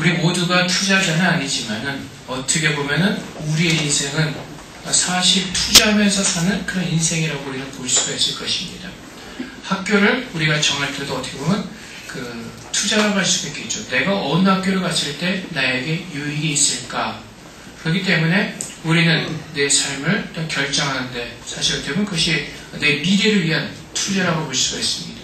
우리 모두가 투자자는 아니지만은 어떻게 보면은 우리의 인생은 사실 투자하면서 사는 그런 인생이라고 우리는 볼 수가 있을 것입니다. 학교를 우리가 정할 때도 어떻게 보면 그 투자라고 할 수가 있겠죠. 내가 어느 학교를 갔을 때 나에게 유익이 있을까. 그렇기 때문에 우리는 내 삶을 결정하는데 사실 어떻게 보면 그것이 내 미래를 위한 투자라고 볼 수가 있습니다.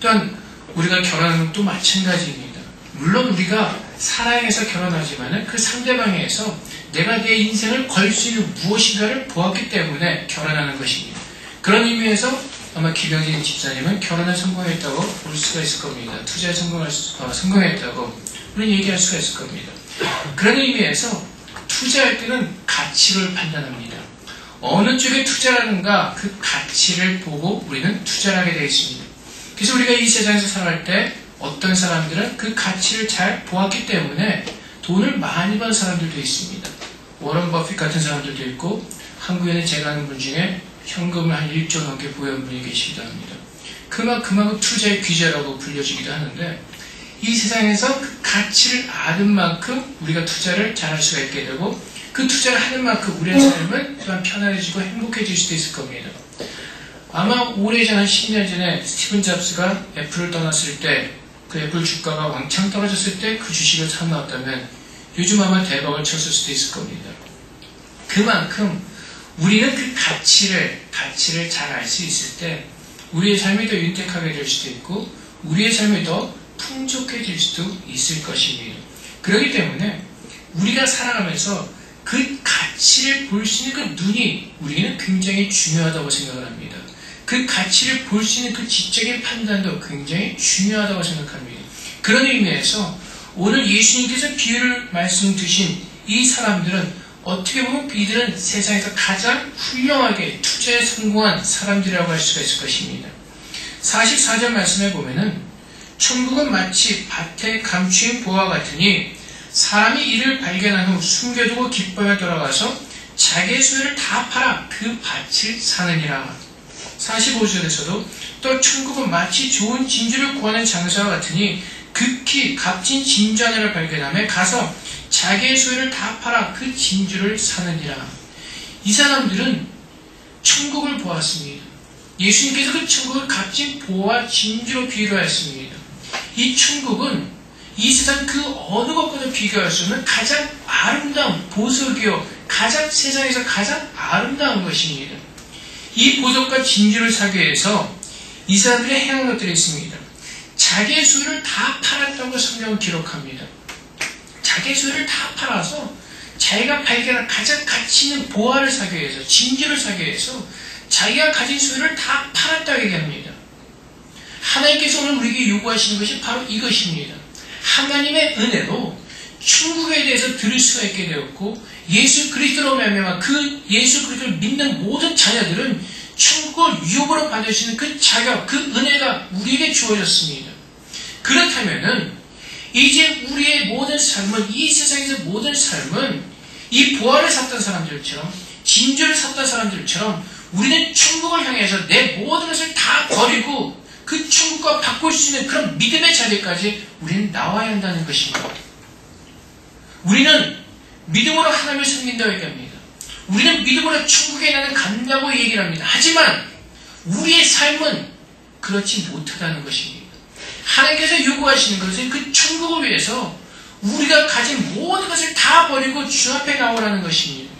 또한 우리가 결혼하는 것도 마찬가지입니다. 물론 우리가 사랑해서 결혼하지만은 그 상대방에서 내가 내 인생을 걸 수 있는 무엇인가를 보았기 때문에 결혼하는 것입니다. 그런 의미에서 아마 김영진 집사님은 결혼에 성공했다고 볼 수가 있을 겁니다. 투자에 성공할 수, 어, 성공했다고 우리는 얘기할 수가 있을 겁니다. 그런 의미에서 투자할 때는 가치를 판단합니다. 어느 쪽에 투자하는가 그 가치를 보고 우리는 투자를 하게 되어 있습니다. 그래서 우리가 이 세상에서 살아갈 때 어떤 사람들은 그 가치를 잘 보았기 때문에 돈을 많이 번 사람들도 있습니다. 워런 버핏 같은 사람들도 있고 한국에는 제가 아는 분 중에 현금을 한 1조 넘게 보유한 분이 계시기도 합니다. 그만큼 투자의 귀재라고 불려지기도 하는데 이 세상에서 그 가치를 아는 만큼 우리가 투자를 잘할 수가 있게 되고 그 투자를 하는 만큼 우리의 삶은 또한 편안해지고 행복해질 수도 있을 겁니다. 아마 오래전 한 10년 전에 스티븐 잡스가 애플을 떠났을 때 그 애플 주가가 왕창 떨어졌을 때 그 주식을 사놓았다면 요즘 아마 대박을 쳤을 수도 있을 겁니다. 그만큼 우리는 그 가치를 가치를 잘 알 수 있을 때 우리의 삶이 더 윤택하게 될 수도 있고 우리의 삶이 더 풍족해질 수도 있을 것입니다. 그렇기 때문에 우리가 살아가면서 그 가치를 볼 수 있는 그 눈이 우리는 굉장히 중요하다고 생각을 합니다. 그 가치를 볼 수 있는 그 지적인 판단도 굉장히 중요하다고 생각합니다. 그런 의미에서 오늘 예수님께서 비유를 말씀 드신 이 사람들은 어떻게 보면 이들은 세상에서 가장 훌륭하게 투자에 성공한 사람들이라고 할 수가 있을 것입니다. 44절 말씀에 보면은 천국은 마치 밭에 감추인 보와 같으니 사람이 이를 발견한 후 숨겨두고 기뻐에 돌아가서 자기의 소유를 다 팔아 그 밭을 사느니라. 45절에서도 또 천국은 마치 좋은 진주를 구하는 장사와 같으니 극히 값진 진주 하나를 발견함에 가서 자기의 소유를 다 팔아 그 진주를 사느니라. 이 사람들은 천국을 보았습니다. 예수님께서 그 천국을 값진 보와 진주로 비유를 하였습니다. 이 천국은 이 세상 그 어느 것과도 비교할 수 없는 가장 아름다운 보석이요. 가장 세상에서 가장 아름다운 것입니다. 이 보석과 진주를 사기 위해서 이 사람들이 행한 것들이 있습니다. 자기의 수를 다 팔았다고 성경은 기록합니다. 자기의 수를 다 팔아서 자기가 발견한 가장 가치 있는 보화를 사기 위해서 진주를 사기 위해서 자기가 가진 수를 다 팔았다고 얘기합니다. 하나님께서 오늘 우리에게 요구하시는 것이 바로 이것입니다. 하나님의 은혜로 충국에 대해서 들을 수가 있게 되었고 예수 그리스도로 말미암아 그 예수 그리스도를 믿는 모든 자녀들은 천국을 유업으로 받을 수 있는 그 자격, 그 은혜가 우리에게 주어졌습니다. 그렇다면은 이제 우리의 모든 삶은 이 세상에서 모든 삶은 이 보화를 샀던 사람들처럼 진주를 샀던 사람들처럼 우리는 천국을 향해서 내 모든 것을 다 버리고 그 천국과 바꿀 수 있는 그런 믿음의 자리까지 우리는 나와야 한다는 것입니다. 우리는 믿음으로 하나님을 섬긴다고 얘기합니다. 우리는 믿음으로 천국에 나는 간다고 얘기를 합니다. 하지만 우리의 삶은 그렇지 못하다는 것입니다. 하나님께서 요구하시는 것은 그 천국을 위해서 우리가 가진 모든 것을 다 버리고 주 앞에 나오라는 것입니다.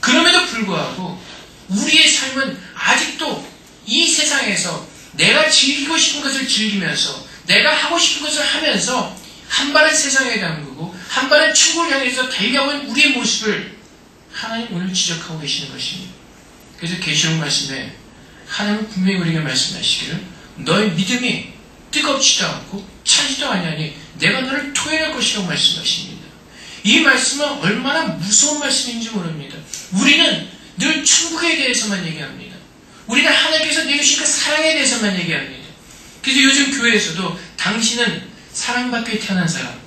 그럼에도 불구하고 우리의 삶은 아직도 이 세상에서 내가 즐기고 싶은 것을 즐기면서 내가 하고 싶은 것을 하면서 한 발은 세상에 담그고 한 발은 천국을 향해서 달려온 우리의 모습을 하나님 오늘 지적하고 계시는 것입니다. 그래서 계시록 말씀에 하나님은 분명히 우리에게 말씀하시기를 너의 믿음이 뜨겁지도 않고 차지도 아니하니 내가 너를 토해낼 것이라고 말씀하십니다. 이 말씀은 얼마나 무서운 말씀인지 모릅니다. 우리는 늘 천국에 대해서만 얘기합니다. 우리는 하나님께서 내주신 그 사랑에 대해서만 얘기합니다. 그래서 요즘 교회에서도 당신은 사랑받게 태어난 사람.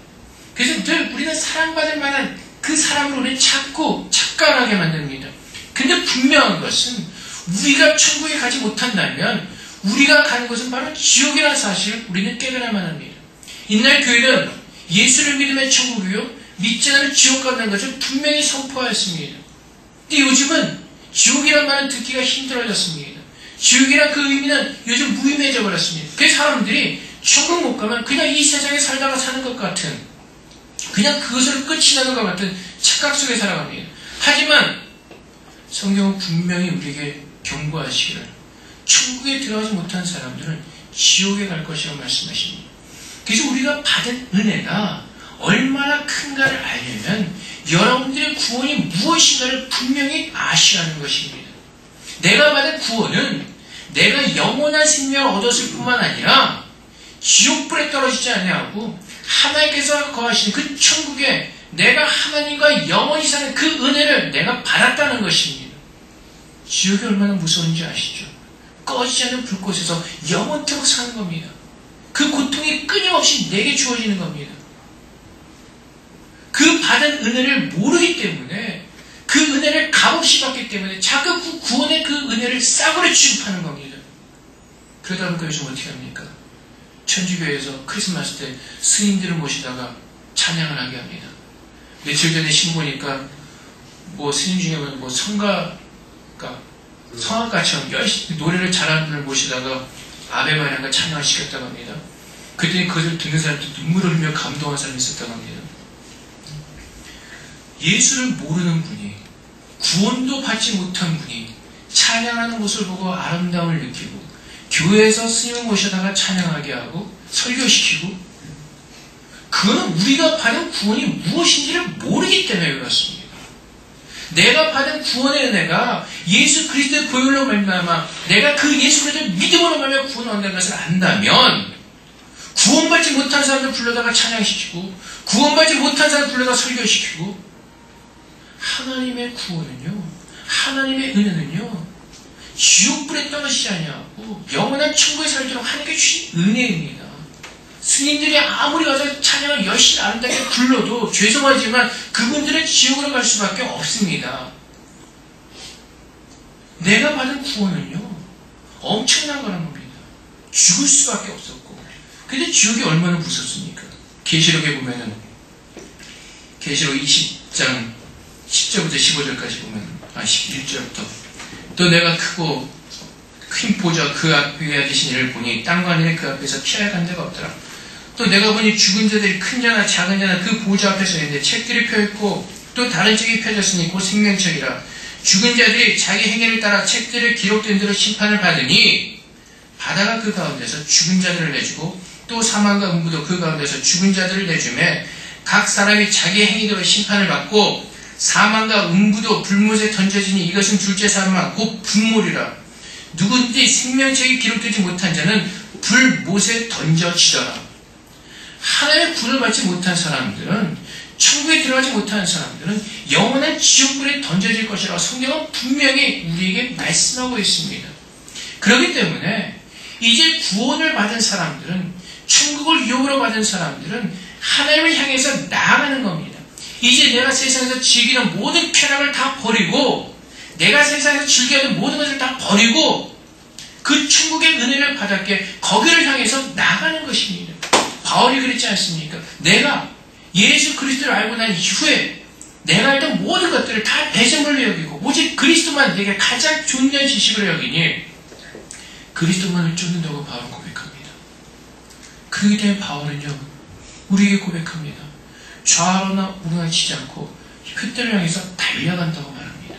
그래서 늘 우리는 사랑받을 만한 그 사람을 우리는 찾고 착각하게 만듭니다. 근데 분명한 것은 우리가 천국에 가지 못한다면 우리가 가는 것은 바로 지옥이라는 사실을 우리는 깨달아야만 합니다. 옛날 교회는 예수를 믿으면 천국이요 믿지 않으면 지옥 간다는 것을 분명히 선포하였습니다. 근데 요즘은 지옥이라는 말은 듣기가 힘들어졌습니다. 지옥이란 그 의미는 요즘 무의미해져 버렸습니다. 그래서 사람들이 천국 못 가면 그냥 이 세상에 살다가 사는 것 같은 그냥 그것으로 끝이 나는 것 같은 착각 속에 살아갑니다. 하지만 성경은 분명히 우리에게 경고하시기를 천국에 들어가지 못한 사람들은 지옥에 갈 것이라고 말씀하십니다. 그래서 우리가 받은 은혜가 얼마나 큰가를 알려면 여러분들의 구원이 무엇인가를 분명히 아시라는 것입니다. 내가 받은 구원은 내가 영원한 생명을 얻었을 뿐만 아니라 지옥불에 떨어지지 않냐고 하나님께서 거하시는 그 천국에 내가 하나님과 영원히 사는 그 은혜를 내가 받았다는 것입니다. 지옥이 얼마나 무서운지 아시죠? 꺼지지 않는 불꽃에서 영원토록 사는 겁니다. 그 고통이 끊임없이 내게 주어지는 겁니다. 그 받은 은혜를 모르기 때문에 그 은혜를 값없이 받기 때문에 자꾸 그 구원의 그 은혜를 싸구려 취급하는 겁니다. 그러다 보니까 요즘 어떻게 합니까? 천주교에서 크리스마스 때 스님들을 모시다가 찬양을 하게 합니다. 며칠 전에 신보니까 뭐 스님 중에 뭐 성가가 성악가처럼 열심히 노래를 잘하는 분을 모시다가 아베마리아가 찬양을 시켰다고 합니다. 그랬더니 그것을 듣는 사람들 눈물을 흘며 감동한 사람이 있었다고 합니다. 예수를 모르는 분이 구원도 받지 못한 분이 찬양하는 모습을 보고 아름다움을 느끼고 교회에서 스님을 모셔다가 찬양하게 하고 설교시키고 그거는 우리가 받은 구원이 무엇인지를 모르기 때문에 그렇습니다. 내가 받은 구원의 은혜가 예수 그리스도의 보혈로 말미암아 내가 그 예수 그리스도를 믿음으로 말미암아 구원한다는 것을 안다면 구원받지 못한 사람들 불러다가 찬양시키고 구원받지 못한 사람 불러다가 설교시키고 하나님의 구원은요 하나님의 은혜는요 지옥불에 떨어지지 아니하고 영원한 천국에 살도록 하나님께 주신 은혜입니다. 스님들이 아무리 가서 찬양을 열심히 아름답게 불러도 죄송하지만 그분들은 지옥으로 갈 수밖에 없습니다. 내가 받은 구원은요 엄청난 거란 겁니다. 죽을 수밖에 없었고 근데 지옥이 얼마나 무섭습니까? 계시록에 보면은 계시록 20장 10절부터 15절까지 보면 아 11절부터 또 내가 크고 큰 보좌 그 앞에 앉으신 이를 보니 땅과 하늘에 그 앞에서 피할 간 데가 없더라. 또 내가 보니 죽은 자들이 큰 자나 작은 자나 그 보좌 앞에 서 있는데 책들이 펴있고 또 다른 책이 펴졌으니 곧 생명책이라. 죽은 자들이 자기 행위를 따라 책들을 기록된 대로 심판을 받으니 바다가 그 가운데서 죽은 자들을 내주고 또 사망과 음부도 그 가운데서 죽은 자들을 내주매 각 사람이 자기 행위대로 심판을 받고 사망과 음부도 불못에 던져지니 이것은 둘째 사망 곧 분몰이라 누군지 생명책이 기록되지 못한 자는 불못에 던져지더라 하나님의 불을 받지 못한 사람들은 천국에 들어가지 못하는 사람들은 영원한 지옥불에 던져질 것이라고 성경은 분명히 우리에게 말씀하고 있습니다. 그렇기 때문에 이제 구원을 받은 사람들은 천국을 유혹으로 받은 사람들은 하나님을 향해서 나아가는 겁니다. 이제 내가 세상에서 즐기는 모든 쾌락을 다 버리고 내가 세상에서 즐겨하는 모든 것을 다 버리고 그 천국의 은혜를 받았기에 거기를 향해서 나가는 것입니다. 바울이 그랬지 않습니까? 내가 예수 그리스도를 알고 난 이후에 내가 알던 모든 것들을 다 배정으로 여기고 오직 그리스도만 내게 가장 중요한 지식으로 여기니 그리스도만을 쫓는다고 바울은 고백합니다. 그렇기 때문에 바울은요 우리에게 고백합니다. 좌로나 우로나 치지 않고 휘대를 향해서 달려간다고 말합니다.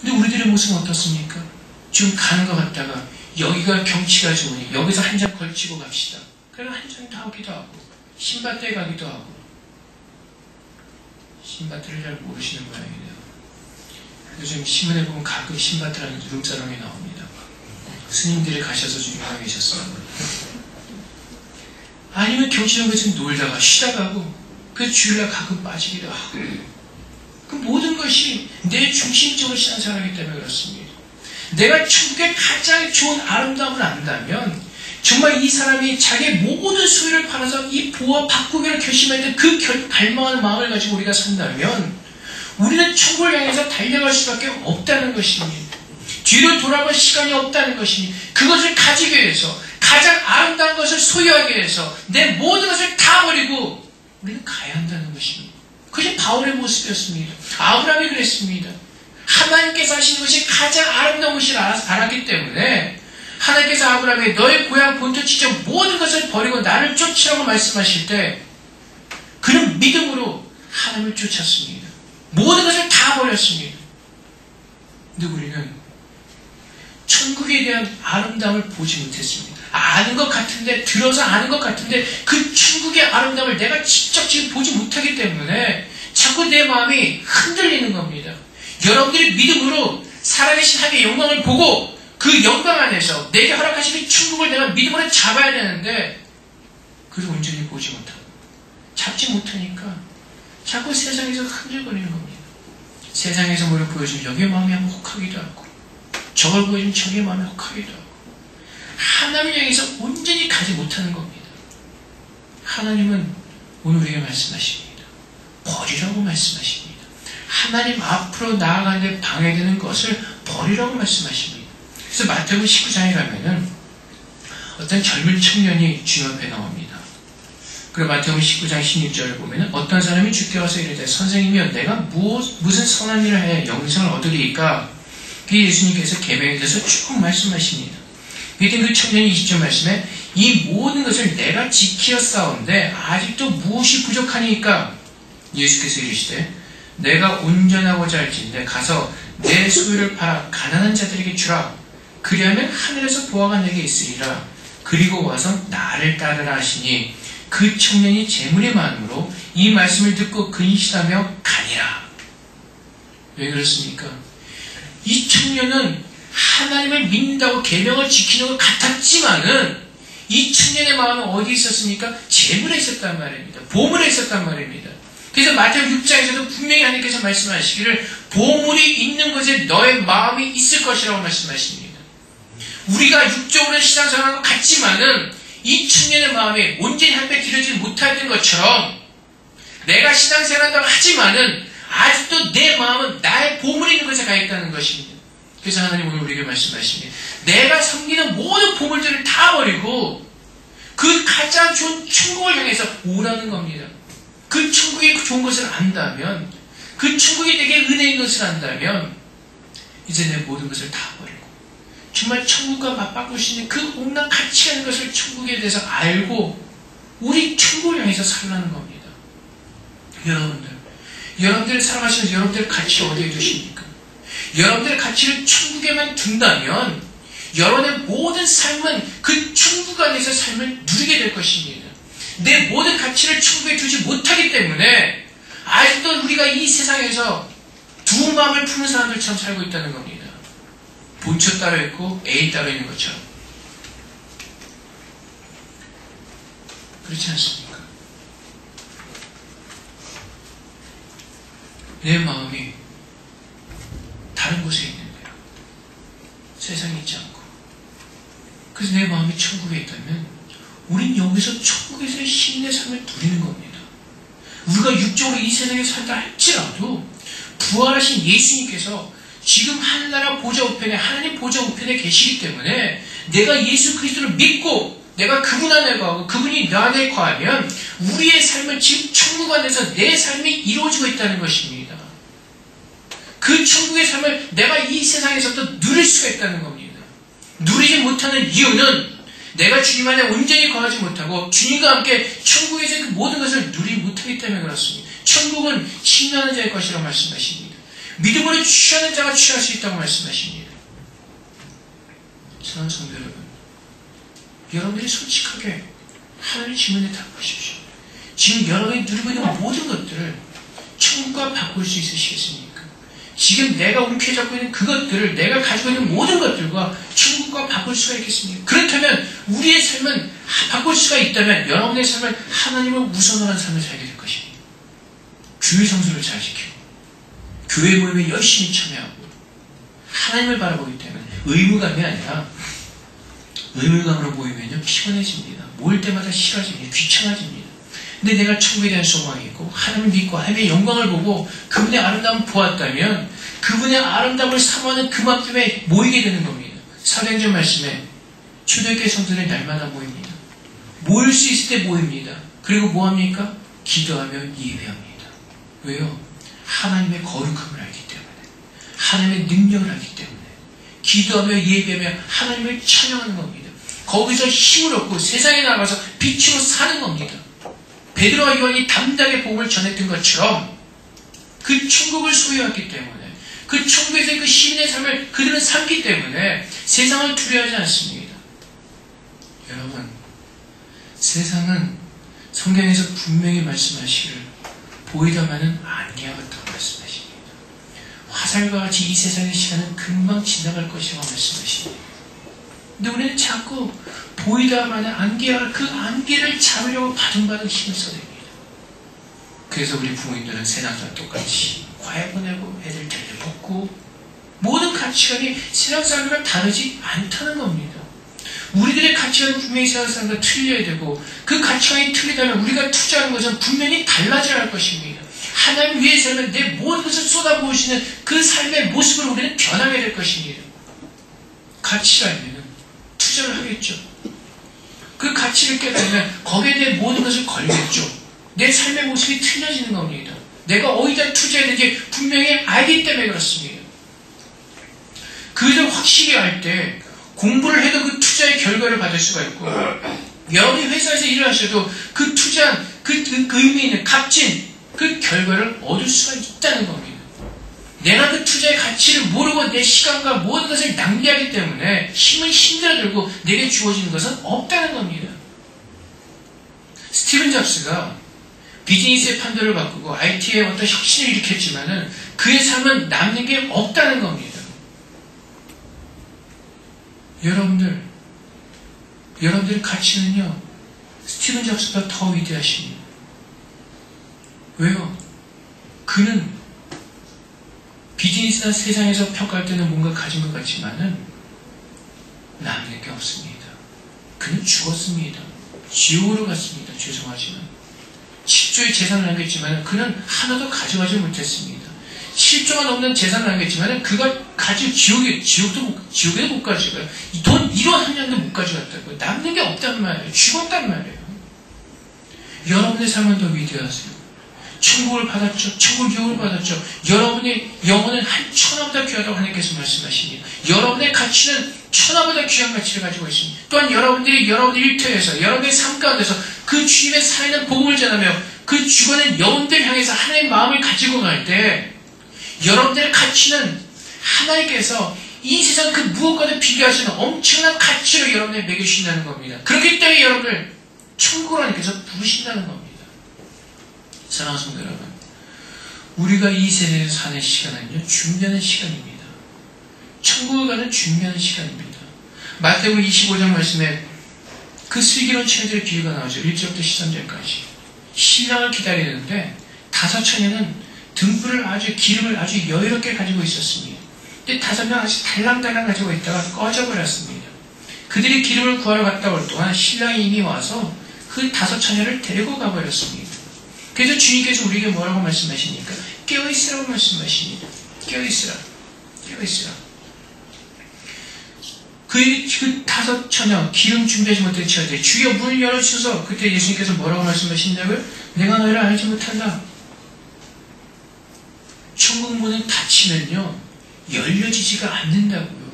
근데 우리들의 모습은 어떻습니까? 지금 가는 것 같다가 여기가 경치가 좋으니 여기서 한 장 걸치고 갑시다. 그래서 한장 타기도 하고 신밧드에 가기도 하고 신밧드를 잘 모르시는 모양이네요. 요즘 신문에 보면 가끔 신밧드라는 누름사랑이 나옵니다. 스님들이 가셔서 유명해졌어요. 아니면 경치정에서 놀다가 쉬다가 하고 그 주일날 가끔 빠지기도 하고 그 모든 것이 내 중심적으로 신앙생활하기 때문에 그렇습니다. 내가 천국의 가장 좋은 아름다움을 안다면 정말 이 사람이 자기의 모든 소유를 팔아서 이 보아 바꾸기를 결심했던 그 결, 갈망하는 마음을 가지고 우리가 산다면 우리는 천국을 향해서 달려갈 수밖에 없다는 것입니다. 뒤로 돌아볼 시간이 없다는 것이니 그것을 가지기 위해서 가장 아름다운 것을 소유하기 위해서 내 모든 것을 다 버리고 것입니다. 그게 바울의 모습이었습니다. 아브라함이 그랬습니다. 하나님께서 하시는 것이 가장 아름다운 것을 알았기 때문에 하나님께서 아브라함에게 너의 고향 본토 지적 모든 것을 버리고 나를 쫓으라고 말씀하실 때 그는 믿음으로 하나님을 쫓았습니다. 모든 것을 다 버렸습니다. 근데 우리는 천국에 대한 아름다움을 보지 못했습니다. 아는 것 같은데, 들어서 아는 것 같은데, 그 천국의 아름다움을 내가 직접 지금 보지 못하기 때문에 자꾸 내 마음이 흔들리는 겁니다. 여러분들이 믿음으로 살아계신 하나님의 영광을 보고 그 영광 안에서 내게 허락하신 천국을 내가 믿음으로 잡아야 되는데, 그걸 온전히 보지 못하고, 잡지 못하니까 자꾸 세상에서 흔들거리는 겁니다. 세상에서 뭘 보여주면 여기에 마음이 한번 혹하기도 하고, 저걸 보여주면 저기에 마음이 혹하기도 하고, 하나님을 향해서 온전히 가지 못하는 겁니다. 하나님은 오늘 우리에게 말씀하십니다. 버리라고 말씀하십니다. 하나님 앞으로 나아가는데 방해되는 것을 버리라고 말씀하십니다. 그래서 마태복음 19장에 가면은 어떤 젊은 청년이 주님 앞에 나옵니다. 그리고 마태복음 19장 16절을 보면은 어떤 사람이 주께 와서 이르되 선생님이여 내가 무엇, 무슨 선한 일을 해 영생을 얻으리이까 그 예수님께서 계명에 대해서 쭉 말씀하십니다. 그 청년이 20절 말씀에 이 모든 것을 내가 지키어 싸운데 아직도 무엇이 부족하니까? 예수께서 이르시되 내가 온전하고자 할진데 가서 내 소유를 팔아 가난한 자들에게 주라. 그리하면 하늘에서 보아가 내게 있으리라. 그리고 와서 나를 따르라 하시니 그 청년이 재물이 많으로 이 말씀을 듣고 근신하며 가니라. 왜 그렇습니까? 이 청년은 하나님을 믿는다고 계명을 지키는 것 같았지만은 이 청년의 마음은 어디 있었습니까? 재물에 있었단 말입니다. 보물에 있었단 말입니다. 그래서 마태복 6장에서도 분명히 하나님께서 말씀하시기를 보물이 있는 곳에 너의 마음이 있을 것이라고 말씀하십니다. 우리가 육적으로 신앙생활하고 같지만은 이 청년의 마음이 온전히 한배 들여지지 못했던 것처럼 내가 신앙생활한다고 하지만은 아직도 내 마음은 나의 보물이 있는 곳에 가 있다는 것입니다. 그래서 하나님 오늘 우리에게 말씀하십니다. 내가 섬기는 모든 보물들을 다 버리고 그 가장 좋은 천국을 향해서 오라는 겁니다. 그 천국이 좋은 것을 안다면 그 천국이 내게 은혜인 것을 안다면 이제 내 모든 것을 다 버리고 정말 천국과 있는 그 온갖 가치 있는 것을 천국에 대해서 알고 우리 천국을 향해서 살라는 겁니다. 여러분들 여러분들 살아가시면서 여러분들 가치 어디에 두십니까? 여러분들의 가치를 천국에만 둔다면 여러분의 모든 삶은 그 천국 안에서 삶을 누리게 될 것입니다. 내 모든 가치를 천국에 두지 못하기 때문에 아직도 우리가 이 세상에서 두 마음을 푸는 사람들처럼 살고 있다는 겁니다. 본처 따로 있고 애인 따로 있는 것처럼. 그렇지 않습니까? 내 마음이 곳에 있는데요. 세상에 있지 않고. 그래서 내 마음이 천국에 있다면 우린 여기서 천국에서의 신의 삶을 누리는 겁니다. 우리가 육적으로 이 세상에 산다 할지라도 부활하신 예수님께서 지금 하늘나라 보좌 우편에 하나님 보좌 우편에 계시기 때문에 내가 예수 그리스도를 믿고 내가 그분 안에 거하고 그분이 나 안에 거하면 우리의 삶은 지금 천국 안에서 내 삶이 이루어지고 있다는 것입니다. 그 천국의 삶을 내가 이 세상에서도 누릴 수가 있다는 겁니다. 누리지 못하는 이유는 내가 주님 안에 온전히 거하지 못하고 주님과 함께 천국에서 그 모든 것을 누리지 못하기 때문에 그렇습니다. 천국은 신뢰하는 자의 것이라고 말씀하십니다. 믿음으로 취하는 자가 취할 수 있다고 말씀하십니다. 사랑하는 성도 여러분, 여러분들이 솔직하게 하나님 질문에 답하십시오. 지금 여러분이 누리고 있는 모든 것들을 천국과 바꿀 수 있으시겠습니까? 지금 내가 움켜잡고 있는 그것들을 내가 가지고 있는 모든 것들과 천국과 바꿀 수가 있겠습니까? 그렇다면 우리의 삶은 바꿀 수가 있다면 여러분의 삶은 하나님을 우선하는 삶을 살게 될 것입니다. 주의 성수를 잘 지키고 교회 모임에 열심히 참여하고 하나님을 바라보기 때문에 의무감이 아니라 의무감으로 모이면요 피곤해집니다. 모일 때마다 싫어집니다. 귀찮아집니다. 근데 내가 천국에 대한 소망이 있고 하나님을 믿고 하나님의 영광을 보고 그분의 아름다움을 보았다면 그분의 아름다움을 사모하는 때문에 모이게 되는 겁니다. 사도행전 말씀에 초대교회 성도들이 날마다 모입니다. 모일 수 있을 때 모입니다. 그리고 뭐합니까? 기도하며 예배합니다. 왜요? 하나님의 거룩함을 알기 때문에. 하나님의 능력을 알기 때문에. 기도하며 예배하며 하나님을 찬양하는 겁니다. 거기서 힘을 얻고 세상에 나가서 빛으로 사는 겁니다. 베드로와 요한이 담당의 복음을 전했던 것처럼 그 천국을 소유했기 때문에 그 천국에서의 그 시민의 삶을 그들은 살기 때문에 세상을 두려워하지 않습니다. 여러분, 세상은 성경에서 분명히 말씀하시기를 보이다마는 아니하겠다고 말씀하십니다. 화살과 같이 이 세상의 시간은 금방 지나갈 것이라고 말씀하십니다. 근데 우리는 자꾸 보이다마는 안개와 그 안개를 잡으려고 바둥바둥 힘을 써댑니다. 그래서 우리 부모님들은 세상과 똑같이 과외 보내고 애들 데려 먹고 모든 가치관이 세상 사람들과 다르지 않다는 겁니다. 우리들의 가치관은 분명히 세상 사람과 틀려야 되고 그 가치관이 틀리다면 우리가 투자하는 것은 분명히 달라져야 할 것입니다. 하나님 위해서는 내 모든 것을 쏟아부으시는 그 삶의 모습을 우리는 변하게 될 것입니다. 가치가 있는 투자를 하겠죠. 그 가치를 깨달으면 거기에 대해 모든 것을 걸겠죠. 내 삶의 모습이 틀려지는 겁니다. 내가 어디다 투자해야 되는지 분명히 알기 때문에 그렇습니다. 그를 확실히 알 때 공부를 해도 그 투자의 결과를 받을 수가 있고 여러분이 회사에서 일을 하셔도 그 투자한 그, 그, 그 의미 있는 값진 그 결과를 얻을 수가 있다는 겁니다. 내가 그 투자의 가치를 모르고 내 시간과 모든 것을 낭비하기 때문에 힘을 힘들어들고 내게 주어지는 것은 없다는 겁니다. 스티븐 잡스가 비즈니스의 판도를 바꾸고 IT의 어떤 혁신을 일으켰지만은 그의 삶은 남는 게 없다는 겁니다. 여러분들, 여러분들의 가치는요, 스티븐 잡스보다 더 위대하십니다. 왜요? 그는 비즈니스나 세상에서 평가할 때는 뭔가 가진 것 같지만은 남는 게 없습니다. 그는 죽었습니다. 지옥으로 갔습니다. 죄송하지만. 10조의 재산을 남겼지만 그는 하나도 가져가지 못했습니다. 7조가 넘는 재산을 남겼지만 그가 가지고 지옥에, 지옥도 못, 지옥에도 못 가져가요. 돈 1원 한 장도 못 가져갔다고요. 남는 게 없단 말이에요. 죽었단 말이에요. 여러분의 삶은 더 위대하세요. 천국을 받았죠. 천국 유혹을 받았죠. 여러분의 영혼은 한 천하보다 귀하다고 하나님께서 말씀하십니다. 여러분의 가치는 천하보다 귀한 가치를 가지고 있습니다. 또한 여러분들이 여러분의 일터에서 여러분의 삶 가운데서 그 주님의 살아있는 복음을 전하며 그 죽어낸 영혼들 향해서 하나님의 마음을 가지고 갈 때 여러분들의 가치는 하나님께서 이 세상 그 무엇과도 비교하시는 엄청난 가치로 여러분에 매겨주신다는 겁니다. 그렇기 때문에 여러분을 천국으로 하나님께서 부르신다는 겁니다. 사랑하는 성도 여러분, 우리가 이 세상에서 사는 시간은요, 준비하는 시간입니다. 천국을 가는 준비하는 시간입니다. 마태복음 25장 말씀에 그 슬기로운 처녀들의 비유가 나오죠. 1절부터 13절까지. 신랑을 기다리는데 다섯 처녀는 등불을 아주 기름을 아주 여유롭게 가지고 있었습니다. 근데 다섯 명 아주 달랑달랑 가지고 있다가 꺼져버렸습니다. 그들이 기름을 구하러 갔다 올 동안 신랑이 이미 와서 그 다섯 처녀를 데리고 가버렸습니다. 그래서 주님께서 우리에게 뭐라고 말씀하십니까? 깨어있으라고 말씀하십니다. 깨어있으라. 깨어있으라. 그, 그 다섯 처녀, 기름 준비하지 못한 처녀들, 주여 문을 열어주셔서 그때 예수님께서 뭐라고 말씀하신다고요? 내가 너희를 알지 못한다. 천국 문은 닫히면요, 열려지지가 않는다고요.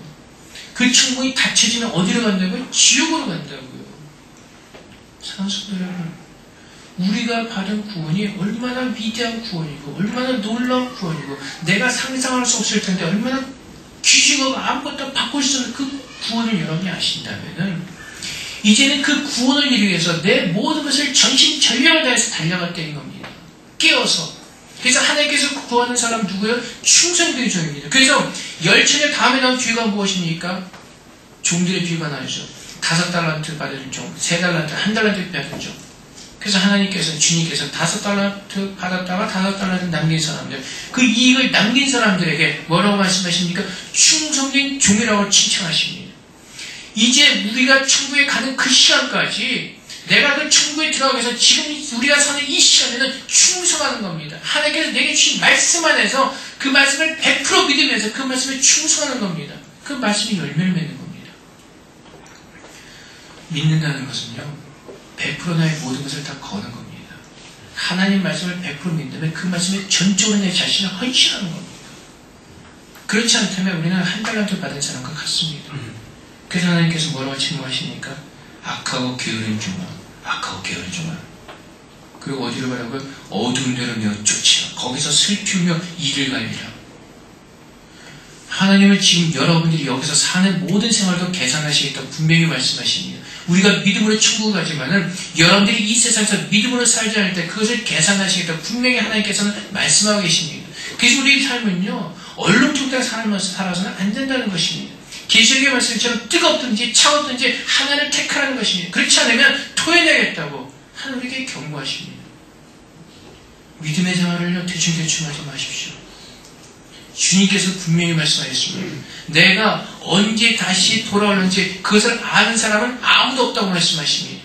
그 천국이 닫혀지면 어디로 간다고요? 지옥으로 간다고요. 사랑스러운 여러분. 우리가 받은 구원이 얼마나 위대한 구원이고 얼마나 놀라운 구원이고 내가 상상할 수 없을 텐데 얼마나 귀중하고 아무것도 바꿀 수 없는 그 구원을 여러분이 아신다면은 이제는 그 구원을 이루기 위해서 내 모든 것을 전신 전력을 다해서 달려갈 때인 겁니다. 깨어서 그래서 하나님께서 구하는 사람 누구예요? 충성된 종입니다. 그래서 열천의 다음에 나온 비유가 무엇입니까? 종들의 비유가 나오죠. 다섯 달란트 받은 종, 세 달란트, 한 달란트 받은 종. 그래서 하나님께서 주님께서 다섯 달란트 받았다가 다섯 달란트 남긴 사람들 그 이익을 남긴 사람들에게 뭐라고 말씀하십니까? 충성된 종이라고 칭찬하십니다. 이제 우리가 천국에 가는 그 시간까지 내가 그 천국에 들어가기 위해서 지금 우리가 사는 이 시간에는 충성하는 겁니다. 하나님께서 내게 주신 말씀 안에서 그 말씀을 100% 믿으면서 그 말씀에 충성하는 겁니다. 그 말씀이 열매를 맺는 겁니다. 믿는다는 것은요. 100% 나의 모든 것을 다 거는 겁니다. 하나님 말씀을 100% 믿는다면 그 말씀에 전적으로 내 자신을 헌신하는 겁니다. 그렇지 않다면 우리는 한 달란트 받은 사람과 같습니다. 그래서 하나님께서 뭐라고 책망하십니까? 악하고 게으른 중아, 악하고 게으른 중아. 그리고 어디로 가라고요? 어두운 데로 내어 쫓으라. 거기서 슬피우며 이를 갈리라. 하나님은 지금 여러분들이 여기서 사는 모든 생활도 계산하시겠다고 분명히 말씀하십니다. 우리가 믿음으로 천국을 가지만은 여러분들이 이 세상에서 믿음으로 살지 않을 때 그것을 계산하시겠다고 분명히 하나님께서는 말씀하고 계십니다. 그래서 우리 삶은요, 얼렁뚱땅 살아서는 안 된다는 것입니다. 계시록의 말씀처럼 뜨겁든지 차갑든지 하나를 택하라는 것입니다. 그렇지 않으면 토해내겠다고 하나님께 경고하십니다. 믿음의 생활을요, 대충대충 하지 마십시오. 주님께서 분명히 말씀하셨습니다. 내가 언제 다시 돌아오는지 그것을 아는 사람은 아무도 없다고 말씀하십니다.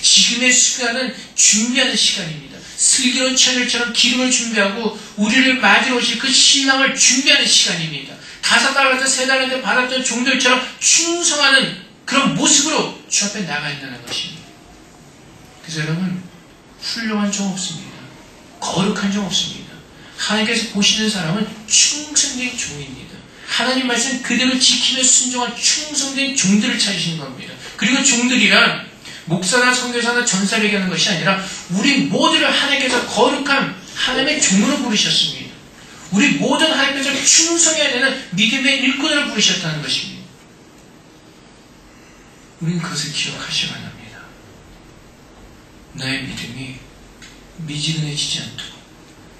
지금의 순간은 준비하는 시간입니다. 슬기로운 처녀처럼 기름을 준비하고 우리를 맞으러 오실 그 신랑을 준비하는 시간입니다. 다섯 달란트, 세 달란트 받았던 종들처럼 충성하는 그런 모습으로 주 앞에 나가 있다는 것입니다. 그래서 여러분 훌륭한 종 없습니다. 거룩한 종 없습니다. 하나님께서 보시는 사람은 충성된 종입니다. 하나님 말씀 그대로 지키며 순종한 충성된 종들을 찾으시는 겁니다. 그리고 종들이란 목사나 성교사나 전사를 얘기하는 것이 아니라 우리 모두를 하나님께서 거룩한 하나님의 종으로 부르셨습니다. 우리 모든 하나님께서 충성해야 되는 믿음의 일꾼으로 부르셨다는 것입니다. 우리는 그것을 기억하셔야 합니다. 나의 믿음이 미지근해지지 않도록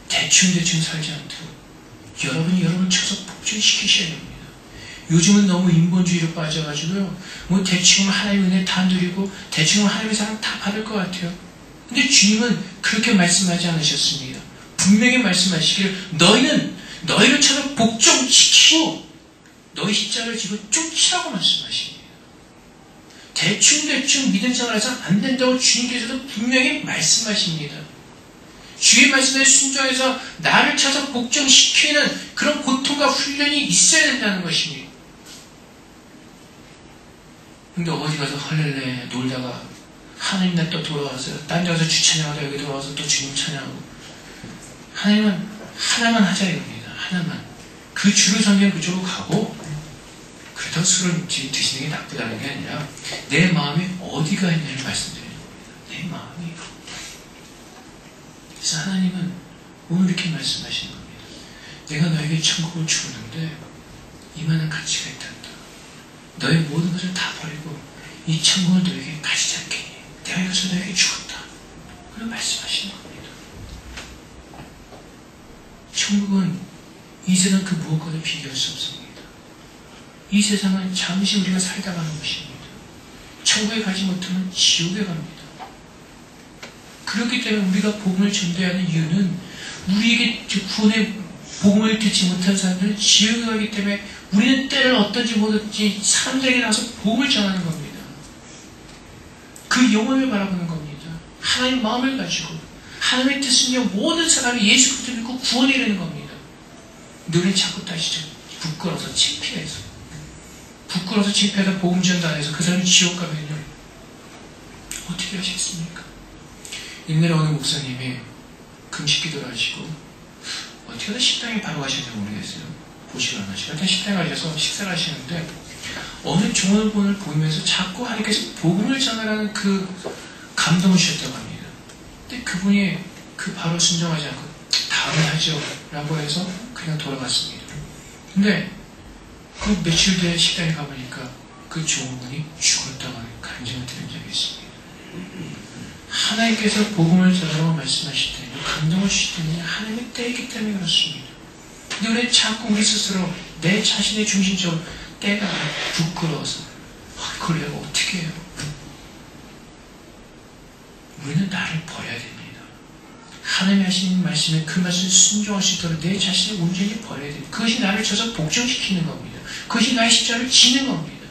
대충대충 살지 않도록 여러분이 여러분을 쳐서 복종시키셔야 됩니다. 요즘은 너무 인본주의로 빠져가지고요. 뭐 대충 하나님 은혜 다 누리고 대충 하나님의 사랑 다 받을 것 같아요. 근데 주님은 그렇게 말씀하지 않으셨습니다. 분명히 말씀하시기를 너희는 너희를 쳐서 복종시키고 너희 십자를 지고 쫓으라고 말씀하십니다. 대충대충 믿음 생활해서 안 된다고 주님께서도 분명히 말씀하십니다. 주의 말씀에 순종해서 나를 쳐서 복종시키는 그런 고통과 훈련이 있어야 된다는 것입니다. 근데 어디 가서 헐렐레 놀다가 하나님 날 또 돌아와서 딴 데 가서 주 찬양하다 여기 돌아와서 또 주님 찬양하고 하나님은 하나만 하자 이겁니다. 하나만. 그 주를 섬기면 그쪽으로 가고 그렇다고 술을 드시는 게 나쁘다는 게 아니라 내 마음이 어디가 있냐를 말씀드리는 겁니다. 내 마음이 그래서 하나님은 오늘 이렇게 말씀하시는 겁니다. 내가 너에게 천국을 주었는데 이만한 가치가 있단다. 너의 모든 것을 다 버리고 이 천국을 너에게 가지지 않겠니? 내가 이것을 너에게 주었다. 그런 말씀하시는 겁니다. 천국은 이 세상 그 무엇과도 비교할 수 없습니다. 이 세상은 잠시 우리가 살다 가는 것입니다. 천국에 가지 못하면 지옥에 갑니다. 그렇기 때문에 우리가 복음을 전도해야 하는 이유는 우리에게 구원의 복음을 듣지 못한 사람들은 지옥에 가기 때문에 우리는 때를 어떤지 모르지 사람들에게 나서 복음을 전하는 겁니다. 그 영혼을 바라보는 겁니다. 하나님 마음을 가지고 하나님의 뜻은요 모든 사람이 예수 그리스도 믿고 구원에 이르는 겁니다. 너는 자꾸 다시 부끄러워서 창피해서 부끄러워서 창피해서 복음 전도 안 해서 그 사람이 지옥 가면요 어떻게 하시겠습니까? 어느 목사님이 금식 기도를 하시고 어떻게 하다 식당에 바로 가시는지 모르겠어요. 보시를 안 하시고 일단 식당에 가셔서 식사를 하시는데 어느 종업원을 보면서 자꾸 하나님께서 복음을 전하라는 그 감동을 주셨다고 합니다. 근데 그분이 그 바로 순종하지 않고 다음에 하죠 라고 해서 그냥 돌아갔습니다. 근데 그 며칠 뒤에 식당에 가보니까 그 종업원이 죽었다고 간증을 들은 적이 있습니다. 하나님께서 복음을 전하라고 말씀하실 때 감동을 주실 때는 하나님의 때이기 때문에 그렇습니다. 근데 우리 자꾸 우리 스스로 내 자신의 중심적으로 때가 부끄러워서 아, 그걸 내가 어떻게 해요? 우리는 나를 버려야 됩니다. 하나님이 하신 말씀에 그 말씀을 순종할 수 있도록 내 자신을 온전히 버려야 됩니다. 그것이 나를 쳐서 복종시키는 겁니다. 그것이 나의 십자를 지는 겁니다.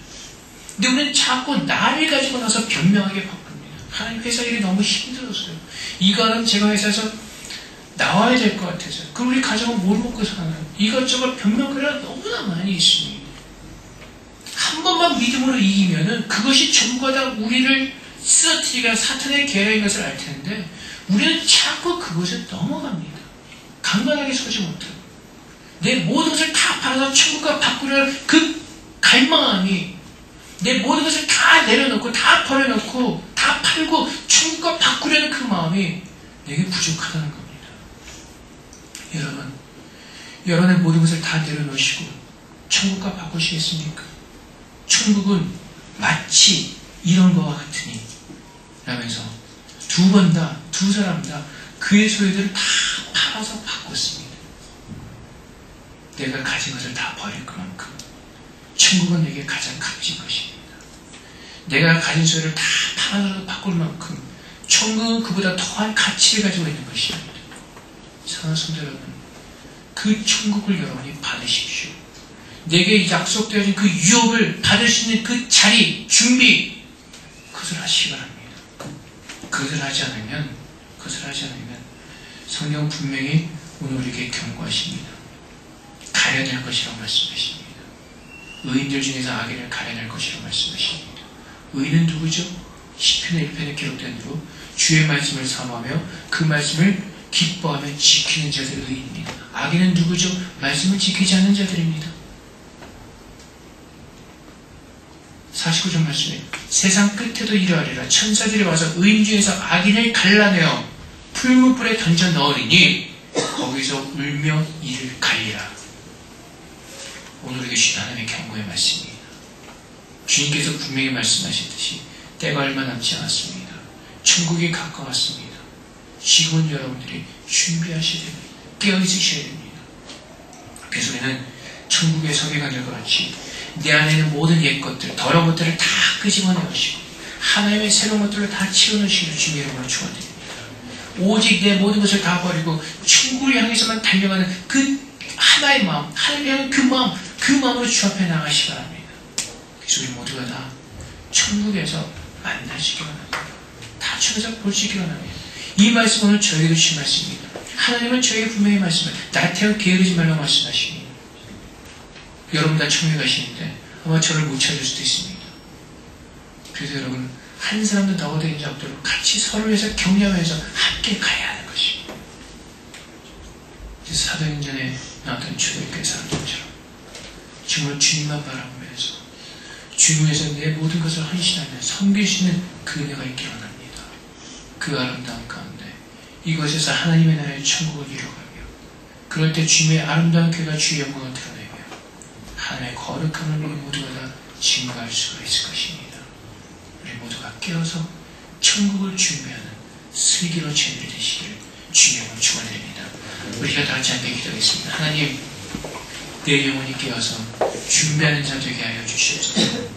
근데 우리는 자꾸 나를 가지고 나서 변명하게 바쁩니다. 하나님 회사 일이 너무 힘들었어요. 이거는 제가 회사에서 나와야 될 것 같아서요. 그럼 우리 가정은 뭘 먹고 사나요? 이것저것 변명거리가 너무나 많이 있습니다. 한 번만 믿음으로 이기면은 그것이 전부 다 우리를 쓰러뜨리가 사탄의 계략인 것을 알 텐데 우리는 자꾸 그곳에 넘어갑니다. 강건하게 서지 못하고 내 모든 것을 다 팔아서 천국과 바꾸려는 그 갈망함이 내 모든 것을 다 내려놓고 다 버려놓고 다 팔고 천국과 바꾸려는 그 마음이 내게 부족하다는 겁니다. 여러분, 여러분의 모든 것을 다 내려놓으시고 천국과 바꾸시겠습니까? 천국은 마치 이런 것과 같으니 라면서 두 번 다, 두 사람 다 그의 소유들을 다 팔아서 바꿨습니다. 내가 가진 것을 다 버릴 그만큼 천국은 내게 가장 값진 것입니다. 내가 가진 소유를 다 팔아서 바꿀 만큼 천국은 그보다 더한 가치를 가지고 있는 것입니다. 사랑하는 성도 여러분, 그 천국을 여러분이 받으십시오. 내게 약속되어진 그 유업을 받을 수 있는 그 자리, 준비, 그것을 하시기 바랍니다. 그것을 하지 않으면, 그것을 하지 않으면, 성경 분명히 오늘 우리에게 경고하십니다. 가려낼 것이라고 말씀하십니다. 의인들 중에서 악인을 가려낼 것이라고 말씀하십니다. 의인은 누구죠? 10편의 1편에 기록된 대로 주의 말씀을 사모하며 그 말씀을 기뻐하며 지키는 자들 의인입니다. 악인은 누구죠? 말씀을 지키지 않는 자들입니다. 49절 말씀에 세상 끝에도 이러하리라 천사들이 와서 의인 중에서 악인을 갈라내어 풀무불에 던져 넣으리니 거기서 울며 이를 갈리라 오늘에게 주신 하나님의 경고의 말씀입니다. 주님께서 분명히 말씀하셨듯이 때가 얼마 남지 않았습니다. 천국이 가까웠습니다. 지금 여러분들이 준비하셔야 됩니다. 깨어있으셔야 됩니다. 그래서 우리는 천국의 서기관들과 같이 내 안에 있는 모든 옛 것들, 더러운 것들을 다 끄집어내시고 하나님의 새로운 것들을 다 치워내시는 주님의 이름으로 축원드립니다. 오직 내 모든 것을 다 버리고 천국을 향해서만 달려가는 그 하나의 마음, 하나님의 그 마음, 그 마음으로 주 앞에 나가시 기 바랍니다. 그래서 우리 모두가 다 천국에서 만나시기 바랍니다. 다 천국에서 볼수 있기 바랍니다. 이 말씀 오늘 저에게도 주신 말씀입니다. 하나님은 저에게 분명히 말씀을 나태하고 게으르지 말라고 말씀하십니다. 여러분 다 천국에 가시는데 아마 저를 못 찾을 수도 있습니다. 그래서 여러분 한 사람도 나와 되는 잡도록 같이 서로 해서 격려해서 함께 가야 하는 것입니다. 사도행전에 나왔던 초대교회 사람들처럼 정말 주님만 바라보면서 주님에서 내 모든 것을 헌신하며 섬기시는 그 은혜가 있기 원합니다. 그 아름다운 가운데 이것에서 하나님의 나라의 천국을 이루어가며 그럴 때 주님의 아름다운 교회가 주의 영광을 드러내며 하나님의 거룩함을 우리 모두가 다 증거할 수가 있을 것입니다. 우리 모두가 깨어서 천국을 준비하는 슬기로 죄를 되시기를 주님을 축원드립니다. 우리가 다 같이 함께 기도하겠습니다. 하나님 내 영혼이 깨어서 준비하는 자 되게 하여 주시옵소서.